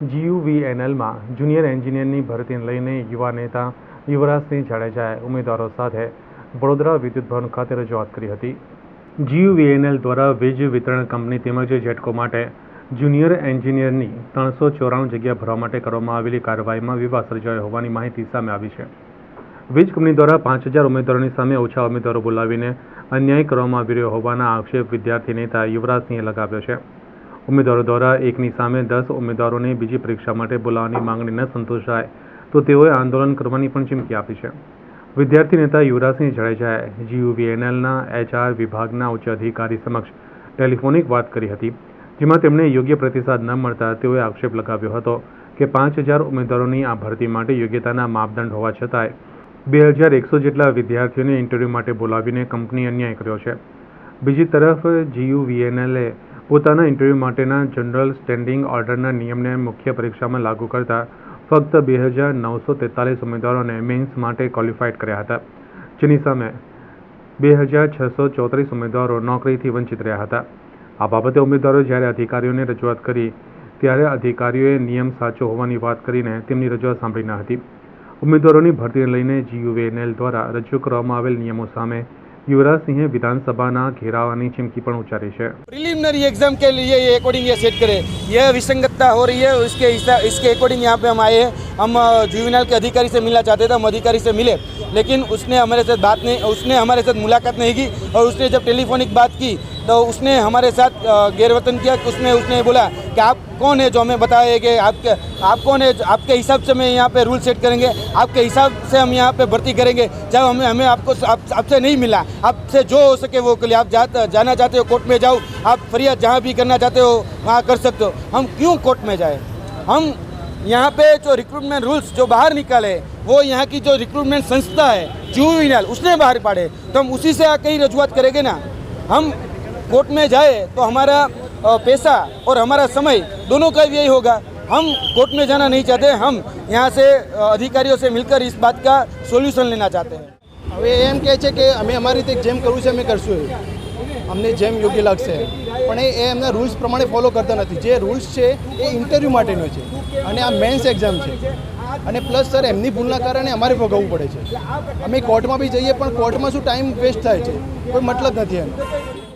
જીયુવીએનએલમાં junior એન્જિનિયરની ભરતીને લઈને યુવા નેતા યુવરાજસિંહ જાડેજાએ ઉમેદવારો સાથે વડોદરા વિદ્યુત ભવન ખાતે રજૂઆત કરી હતી. જીયુવીએનએલ દ્વારા વીજ વિતરણ કંપની તેમજ જેટકો માટે જુનિયર એન્જિનિયરની ત્રણસો ચોરાણું જગ્યા ભરવા માટે કરવામાં આવેલી કાર્યવાહીમાં વિવાદ સર્જાયો હોવાની માહિતી સામે આવી છે. વીજ કંપની દ્વારા પાંચ હજાર ઉમેદવારોની સામે ઓછા ઉમેદવારો બોલાવીને અન્યાય કરવામાં આવી રહ્યો હોવાના આક્ષેપ વિદ્યાર્થી નેતા યુવરાજસિંહે લગાવ્યો છે. ઉમેદવારો દ્વારા એકની સામે દસ ઉમેદવારોને બીજી પરીક્ષા માટે બોલાવવાની માંગણી ન સંતોષાય. તો તેઓએ આંદોલન કરવાની પણ ચીમકી આપી છે. વિદ્યાર્થી નેતા યુવરાજસિંહ જાડેજાએ જીયુવીએનએલના એચઆર વિભાગના ઉચ્ચ અધિકારી સમક્ષ ટેલિફોનિક વાત કરી હતી, જેમાં તેમણે યોગ્ય પ્રતિસાદ ન મળતા તેઓએ આક્ષેપ લગાવ્યો હતો કે પાંચ હજાર ઉમેદવારોની આ ભરતી માટે યોગ્યતાના માપદંડ હોવા છતાંય બે હજાર એકસો જેટલા વિદ્યાર્થીઓને ઇન્ટરવ્યૂ માટે બોલાવીને કંપની અન્યાય કર્યો છે. બીજી તરફ જીયુવીએનએલે પોતાના ઇન્ટરવ્યૂ માટેના જનરલ સ્ટેન્ડિંગ ઓર્ડરના નિયમને મુખ્ય પરીક્ષામાં લાગુ કરતા ફક્ત બે હજાર નવસો તેતાલીસ ઉમેદવારોને મેન્સ માટે ક્વોલિફાઇડ કર્યા હતા, જેની સામે બે હજાર છસો ચોત્રીસ ઉમેદવારો નોકરીથી વંચિત રહ્યા હતા. આ બાબતે ઉમેદવારોએ જ્યારે અધિકારીઓને રજૂઆત કરી, ત્યારે અધિકારીઓએ નિયમ સાચો હોવાની વાત કરીને તેમની રજૂઆત સાંભળી ન હતી. ઉમેદવારોની ભરતીને લઈને જીયુવીએનએલ દ્વારા રજૂ કરવામાં આવેલ નિયમો સામે युवराज विधानसभा घेरावानी चिमकी પણ ઉચ્ચારી છે प्रिलिमिनरी एग्जाम के लिए ये अकॉर्डिंग ये सेट करे यह विसंगतता हो रही है इसके हिसा- इसके अकॉर्डिंग यहाँ पे हम आए हैं हम जुविनल के अधिकारी से मिलना चाहते थे हम अधिकारी से मिले लेकिन उसने हमारे साथ बात नहीं उसने हमारे साथ मुलाकात नहीं की और उसने जब टेलीफोनिक बात की तो उसने हमारे साथ गैरवतन किया उसमें उसने बोला कि आप कौन है जो हमें बताए कि आपके आप कौन है आपके हिसाब से मैं यहाँ पे रूल सेट करेंगे? आपके हिसाब से हम यहाँ पे भर्ती करेंगे? जब हमें हमें आपको आप, आपसे नहीं मिला आपसे जो हो सके वो के लिए आप जा, जाना चाहते हो कोर्ट में जाओ आप फरियाद जहाँ भी करना चाहते हो वहाँ कर सकते हो। हम क्यों कोर्ट में जाए? हम यहाँ पे जो रिक्रूटमेंट रूल्स जो बाहर निकाले वो यहाँ की जो रिक्रूटमेंट संस्था है जूविनल उसने बाहर पाड़े। तो हम उसी से आके ही रजूआत करेंगे ना? हम कोर्ट में जाए तो हमारा अ, पैसा और हमारा समय दोनों का व्यय होगा हम कोर्ट में जाना नहीं चाहते हम यहाँ से अ, अधिकारियों से मिलकर इस बात का सोल्यूशन लेना चाहते हैं હવે એમ કહે છે કે અમે અમારી રીતે જેમ કરવું છે અમે કરશું એ અમને જેમ યોગ્ય લાગશે પણ એ એ એમના રૂલ્સ પ્રમાણે ફોલો કરતા નથી જે રૂલ્સ છે એ ઇન્ટરવ્યૂ માટેનો છે અને આ મેન્સ એક્ઝામ છે અને પ્લસ સર એમની ભૂલના કારણે અમારે ભોગવવું પડે છે અમે કોર્ટમાં બી જઈએ પણ કોર્ટમાં શું ટાઈમ વેસ્ટ થાય છે કોઈ મતલબ નથી એનો